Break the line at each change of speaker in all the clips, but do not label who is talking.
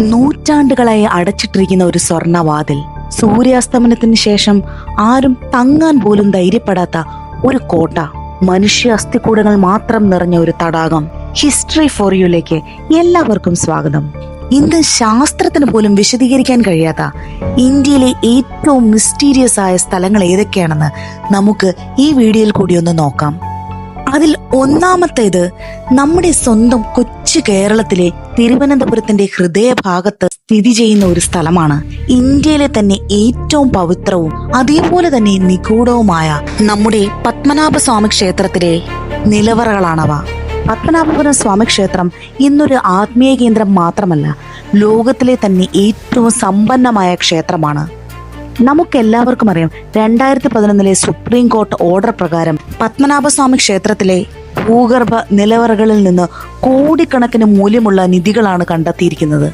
നൂറ്റാണ്ടുകളായി അടച്ചിട്ടിരിക്കുന്ന ഒരു സ്വർണവാതിൽ സൂര്യാസ്തമനത്തിന് ശേഷം ആരും തങ്ങാൻ പോലും ധൈര്യപ്പെടാത്ത ഒരു കോട്ട മനുഷ്യ അസ്ഥിക്കൂടങ്ങൾ മാത്രം നിറഞ്ഞ ഒരു തടാകം. ഹിസ്റ്ററി ഫോർ യുയിലേക്ക് എല്ലാവർക്കും സ്വാഗതം. ഇന്ന് ശാസ്ത്രത്തിന് പോലും വിശദീകരിക്കാൻ കഴിയാത്ത ഇന്ത്യയിലെ ഏറ്റവും മിസ്റ്റീരിയസ് ആയ സ്ഥലങ്ങൾ ഏതൊക്കെയാണെന്ന് നമുക്ക് ഈ വീഡിയോയിൽ കൂടി ഒന്ന് നോക്കാം. അതിൽ ഒന്നാമത്തേത് നമ്മുടെ സ്വന്തം കൊച്ചു കേരളത്തിലെ തിരുവനന്തപുരത്തിന്റെ ഹൃദയഭാഗത്ത് സ്ഥിതി ചെയ്യുന്ന ഒരു സ്ഥലമാണ്. ഇന്ത്യയിലെ തന്നെ ഏറ്റവും പവിത്രവും അതേപോലെ തന്നെ നിഗൂഢവുമായ നമ്മുടെ പത്മനാഭസ്വാമി ക്ഷേത്രത്തിലെ നിലവറകളാണവ. പത്മനാഭപുരം സ്വാമി ക്ഷേത്രം ഇന്നൊരു ആത്മീയ കേന്ദ്രം മാത്രമല്ല ലോകത്തിലെ തന്നെ ഏറ്റവും സമ്പന്നമായ ക്ഷേത്രമാണ്. നമുക്കെല്ലാവർക്കും അറിയാം രണ്ടായിരത്തി പതിനൊന്നിലെ സുപ്രീം കോർട്ട് ഓർഡർ പ്രകാരം പത്മനാഭസ്വാമി ക്ഷേത്രത്തിലെ ഭൂഗർഭ നിലവറകളിൽ നിന്ന് കോടിക്കണക്കിന് മൂല്യമുള്ള നിധികളാണ് കണ്ടെത്തിയിരിക്കുന്നത്.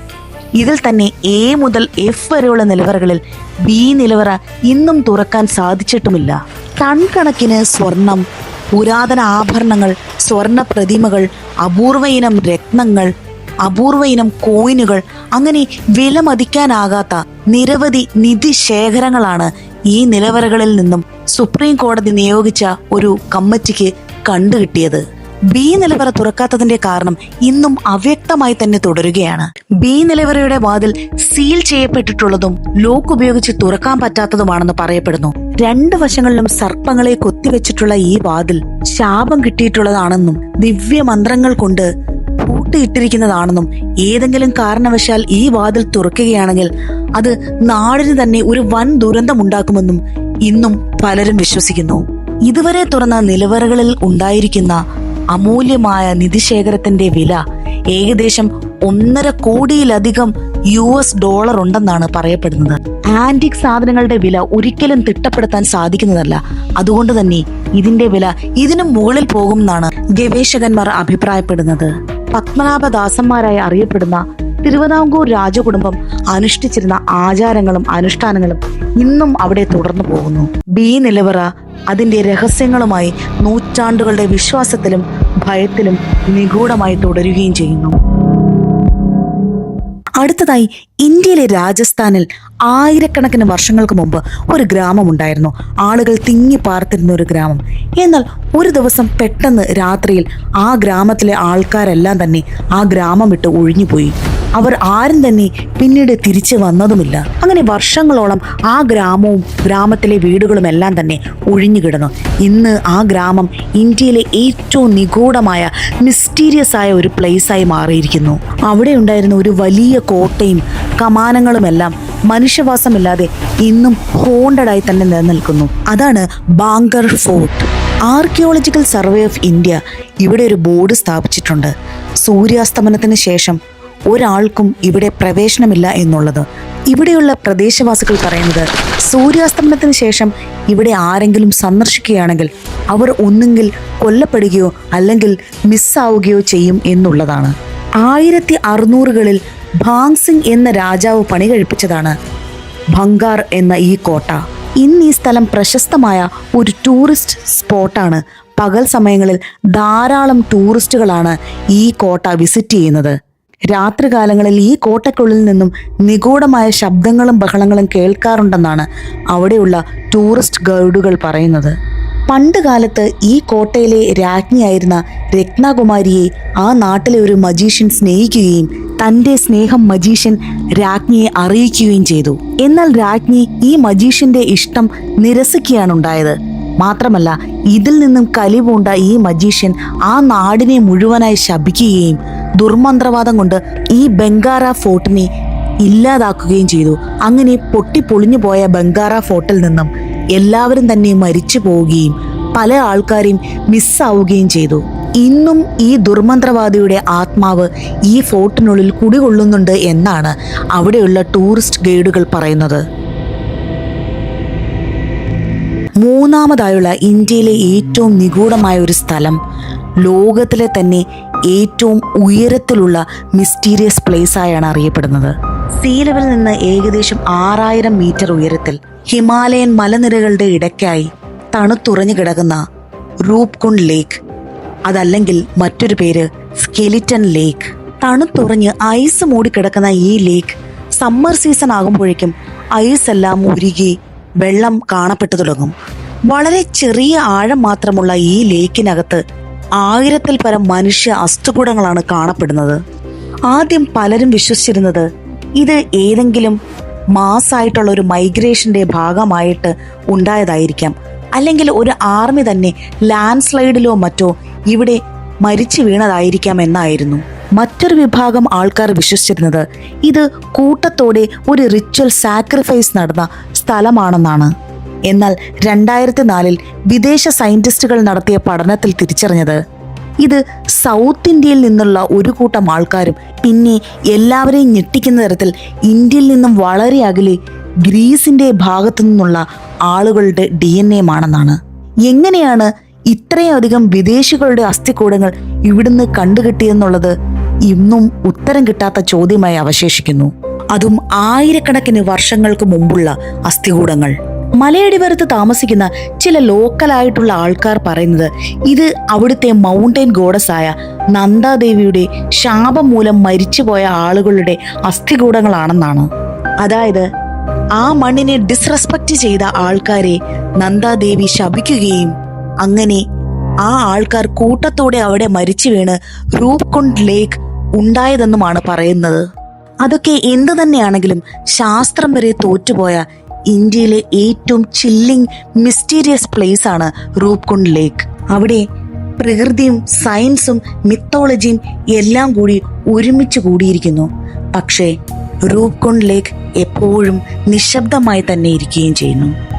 ഇതിൽ തന്നെ എ മുതൽ എഫ് വരെയുള്ള നിലവറകളിൽ ബി നിലവറ ഇന്നും തുറക്കാൻ സാധിച്ചിട്ടുമില്ല. ടൺ കണക്കിന് സ്വർണം പുരാതന ആഭരണങ്ങൾ സ്വർണ പ്രതിമകൾ അപൂർവയിനം രത്നങ്ങൾ അപൂർവ ഇനം കോയിനുകൾ അങ്ങനെ വിലമതിക്കാനാകാത്ത നിരവധി നിധി ശേഖരങ്ങളാണ് ഈ നിലവറകളിൽ നിന്നും സുപ്രീം കോടതി നിയോഗിച്ച ഒരു കമ്മിറ്റിക്ക് കണ്ടുകിട്ടിയത്. ബി നിലവറ തുറക്കാത്തതിന്റെ കാരണം ഇന്നും അവ്യക്തമായി തന്നെ തുടരുകയാണ്. ബി നിലവറയുടെ വാതിൽ സീൽ ചെയ്യപ്പെട്ടിട്ടുള്ളതും ലോക്ക് ഉപയോഗിച്ച് തുറക്കാൻ പറ്റാത്തതുമാണെന്ന് പറയപ്പെടുന്നു. രണ്ട് വശങ്ങളിലും സർപ്പങ്ങളെ കൊത്തിവെച്ചിട്ടുള്ള ഈ വാതിൽ ശാപം കിട്ടിയിട്ടുള്ളതാണെന്നും ദിവ്യ മന്ത്രങ്ങൾ കൊണ്ട് പൂട്ടിയിട്ടിരിക്കുന്നതാണെന്നും ഏതെങ്കിലും കാരണവശാൽ ഈ വാതിൽ തുറക്കുകയാണെങ്കിൽ അത് നാടിന് തന്നെ ഒരു വൻ ദുരന്തമുണ്ടാക്കുമെന്നും ഇന്നും പലരും വിശ്വസിക്കുന്നു. ഇതുവരെ തുറന്ന നിലവറകളിൽ ഉണ്ടായിരിക്കുന്ന അമൂല്യമായ നിധിശേഖരത്തിന്റെ വില ഏകദേശം ഒന്നര കോടിയിലധികം യു എസ് ഡോളർ ഉണ്ടെന്നാണ് പറയപ്പെടുന്നത്. ആന്റിക് സാധനങ്ങളുടെ വില ഒരിക്കലും തിട്ടപ്പെടുത്താൻ സാധിക്കുന്നതല്ല. അതുകൊണ്ട് തന്നെ ഇതിന്റെ വില ഇതിനും മുകളിൽ പോകുമെന്നാണ് ഗവേഷകന്മാർ അഭിപ്രായപ്പെടുന്നത്. പത്മനാഭദാസന്മാരായി അറിയപ്പെടുന്ന തിരുവിതാംകൂർ രാജകുടുംബം അനുഷ്ഠിച്ചിരുന്ന ആചാരങ്ങളും അനുഷ്ഠാനങ്ങളും ഇന്നും അവിടെ തുടർന്നു പോകുന്നു. ബി നിലവറ അതിന്റെ രഹസ്യങ്ങളുമായി നൂറ്റാണ്ടുകളുടെ വിശ്വാസത്തിലും ഭയത്തിലും നിഗൂഢമായി തുടരുകയും ചെയ്യുന്നു. അടുത്തതായി ഇന്ത്യയിലെ രാജസ്ഥാനിൽ ആയിരക്കണക്കിന് വർഷങ്ങൾക്ക് മുമ്പ് ഒരു ഗ്രാമം ഉണ്ടായിരുന്നു ആളുകൾ തിങ്ങി പാർത്തിരുന്ന ഒരു ഗ്രാമം. എന്നാൽ ഒരു ദിവസം പെട്ടെന്ന് രാത്രിയിൽ ആ ഗ്രാമത്തിലെ ആൾക്കാരെല്ലാം തന്നെ ആ ഗ്രാമം വിട്ട് ഒഴിഞ്ഞുപോയി. അവർ ആരും തന്നെ പിന്നീട് തിരിച്ചു വന്നതുമില്ല. അങ്ങനെ വർഷങ്ങളോളം ആ ഗ്രാമവും ഗ്രാമത്തിലെ വീടുകളും എല്ലാം തന്നെ ഒഴിഞ്ഞു കിടന്നു ഇന്ന് ആ ഗ്രാമം ഇന്ത്യയിലെ ഏറ്റവും നിഗൂഢമായ മിസ്റ്റീരിയസ് ആയ ഒരു പ്ലേസായി മാറിയിരിക്കുന്നു. അവിടെ ഉണ്ടായിരുന്ന ഒരു വലിയ കോട്ടയും കമാനങ്ങളുമെല്ലാം മനുഷ്യവാസമില്ലാതെ ഇന്നും ഹോണ്ടഡായി തന്നെ നിലനിൽക്കുന്നു. അതാണ് Bhangarh fort. Archaeological survey of India ഇവിടെ ഒരു ബോർഡ് സ്ഥാപിച്ചിട്ടുണ്ട്. സൂര്യാസ്തമനത്തിന് ശേഷം ഒരാൾക്കും ഇവിടെ പ്രവേശനമില്ല എന്നുള്ളത്. ഇവിടെയുള്ള പ്രദേശവാസികൾ പറയുന്നത് സൂര്യാസ്തമനത്തിന് ശേഷം ഇവിടെ ആരെങ്കിലും സന്ദർശിക്കുകയാണെങ്കിൽ അവർ ഒന്നുകിൽ കൊല്ലപ്പെടുകയോ അല്ലെങ്കിൽ മിസ്സാവുകയോ ചെയ്യും എന്നുള്ളതാണ്. ആയിരത്തി അറുന്നൂറുകളിൽ ഭാങ് സിംഗ് എന്ന രാജാവ് പണി കഴിപ്പിച്ചതാണ് ഭംഗാർ എന്ന ഈ കോട്ട. ഇന്ന് ഈ സ്ഥലം പ്രശസ്തമായ ഒരു ടൂറിസ്റ്റ് സ്പോട്ടാണ്. പകൽ സമയങ്ങളിൽ ധാരാളം ടൂറിസ്റ്റുകളാണ് ഈ കോട്ട വിസിറ്റ് ചെയ്യുന്നത്. രാത്രികാലങ്ങളിൽ ഈ കോട്ടയ്ക്കുള്ളിൽ നിന്നും നിഗൂഢമായ ശബ്ദങ്ങളും ബഹളങ്ങളും കേൾക്കാറുണ്ടെന്നാണ് അവിടെയുള്ള ടൂറിസ്റ്റ് ഗൈഡുകൾ പറയുന്നത്. പണ്ട് കാലത്ത് ഈ കോട്ടയിലെ രാജ്ഞിയായിരുന്ന രത്നകുമാരിയെ ആ നാട്ടിലെ ഒരു മജീഷ്യൻ സ്നേഹിക്കുകയും തന്റെ സ്നേഹം മജീഷ്യൻ രാജ്ഞിയെ അറിയിക്കുകയും ചെയ്തു. എന്നാൽ രാജ്ഞി ഈ മജീഷ്യന്റെ ഇഷ്ടം നിരസിക്കുകയാണ് ഉണ്ടായത്. മാത്രമല്ല ഇതിൽ നിന്നും കലിപൂണ്ട ഈ മജീഷ്യൻ ആ നാടിനെ മുഴുവനായി ശപിക്കുകയും ദുർമന്ത്രവാദം കൊണ്ട് ഈ ബംഗാറ ഫോർട്ടിനെ ഇല്ലാതാക്കുകയും ചെയ്തു. അങ്ങനെ പൊട്ടിപ്പൊളിഞ്ഞു പോയ ബംഗാറ ഫോർട്ടിൽ നിന്നും എല്ലാവരും തന്നെ മരിച്ചു പോവുകയും പല ആൾക്കാരെയും മിസ്സാവുകയും ചെയ്തു. ഇന്നും ഈ ദുർമന്ത്രവാദിയുടെ ആത്മാവ് ഈ ഫോർട്ടിനുള്ളിൽ കുടികൊള്ളുന്നുണ്ട് എന്നാണ് അവിടെയുള്ള ടൂറിസ്റ്റ് ഗൈഡുകൾ പറയുന്നത്. മൂന്നാമതായുള്ള ഇന്ത്യയിലെ ഏറ്റവും നിഗൂഢമായ ഒരു സ്ഥലം ലോകത്തിലെ തന്നെ ഏറ്റവും ഉയരത്തിലുള്ള മിസ്റ്റീരിയസ് പ്ലേസ് ആയാണ് അറിയപ്പെടുന്നത്. സീ ലെവൽ നിന്ന് ഏകദേശം ആറായിരം മീറ്റർ ഉയരത്തിൽ ഹിമാലയൻ മലനിരകളുടെ ഇടയ്ക്കായി തണുത്തുറഞ്ഞു കിടക്കുന്ന റൂപ്കുണ്ട് ലേക്ക് അതല്ലെങ്കിൽ മറ്റൊരു പേര് സ്കെലിറ്റൻ ലേക്ക് തണുത്തുറഞ്ഞ് ഐസ് മൂടിക്കിടക്കുന്ന ഈ ലേക്ക് സമ്മർ സീസൺ ആകുമ്പോഴേക്കും ഐസ് എല്ലാം ഉരുകി വെള്ളം കാണപ്പെട്ടു തുടങ്ങും. വളരെ ചെറിയ ആഴം മാത്രമുള്ള ഈ ലേക്കിനകത്ത് ആയിരത്തിൽ പരം മനുഷ്യ അസ്ഥുകൂടങ്ങളാണ് കാണപ്പെടുന്നത്. ആദ്യം പലരും വിശ്വസിച്ചിരുന്നത് ഇത് ഏതെങ്കിലും മാസായിട്ടുള്ള ഒരു മൈഗ്രേഷന്റെ ഭാഗമായിട്ട് ഉണ്ടായതായിരിക്കാം. അല്ലെങ്കിൽ ഒരു ആർമി തന്നെ ലാൻഡ് സ്ലൈഡിലോ മറ്റോ ഇവിടെ മരിച്ചു വീണതായിരിക്കാം എന്നായിരുന്നു. മറ്റൊരു വിഭാഗം ആൾക്കാർ വിശ്വസിച്ചിരുന്നത് ഇത് കൂട്ടത്തോടെ ഒരു റിച്വൽ സാക്രിഫൈസ് നടന്ന സ്ഥലമാണെന്നാണ്. എന്നാൽ രണ്ടായിരത്തി നാലിൽ വിദേശ സയന്റിസ്റ്റുകൾ നടത്തിയ പഠനത്തിൽ തിരിച്ചറിഞ്ഞത് ഇത് സൗത്ത് ഇന്ത്യയിൽ നിന്നുള്ള ഒരു കൂട്ടം ആൾക്കാരും പിന്നെ എല്ലാവരെയും ഞെട്ടിക്കുന്ന തരത്തിൽ ഇന്ത്യയിൽ നിന്നും വളരെ അകലെ ഗ്രീസിന്റെ ഭാഗത്തു നിന്നുള്ള ആളുകളുടെ ഡി എൻ എമാണെന്നാണ് എങ്ങനെയാണ് ഇത്രയധികം വിദേശികളുടെ അസ്ഥിക്കൂടങ്ങൾ ഇവിടുന്ന് കണ്ടുകിട്ടിയെന്നുള്ളത് ഇന്നും ഉത്തരം കിട്ടാത്ത ചോദ്യമായി അവശേഷിക്കുന്നു. അതും ആയിരക്കണക്കിന് വർഷങ്ങൾക്ക് മുമ്പുള്ള അസ്ഥികൂടങ്ങൾ. മലയടിവരത്ത് താമസിക്കുന്ന ചില ലോക്കലായിട്ടുള്ള ആൾക്കാർ പറയുന്നത് ഇത് അവിടുത്തെ മൗണ്ടൻ ഗോഡസായ നന്ദാദേവിയുടെ ശാപം മൂലം മരിച്ചുപോയ ആളുകളുടെ അസ്ഥികൂടങ്ങളാണെന്നാണ്. അതായത് ആ മണ്ണിനെ ഡിസ്റെസ്പെക്ട് ചെയ്ത ആൾക്കാരെ നന്ദാദേവി ശപിക്കുകയും അങ്ങനെ ആ ആൾക്കാർ കൂട്ടത്തോടെ അവിടെ മരിച്ചു വീണ് റൂപ്കുണ്ട് ലേക്ക് ഉണ്ടായതെന്നുമാണ് പറയുന്നത്. അതൊക്കെ എന്തു തന്നെയാണെങ്കിലും ശാസ്ത്രം വരെ തോറ്റുപോയ ഇന്ത്യയിലെ ഏറ്റവും ചില്ലിംഗ് മിസ്റ്റീരിയസ് പ്ലേസ് ആണ് റൂപ്കുണ്ട് ലേക്ക് അവിടെ പ്രകൃതിയും സയൻസും മിത്തോളജിയും എല്ലാം കൂടി ഒരുമിച്ച് കൂടിയിരിക്കുന്നു. പക്ഷേ റൂപ്കുണ്ട് ലേക്ക് എപ്പോഴും നിശബ്ദമായി തന്നെ ഇരിക്കുകയും ചെയ്യുന്നു.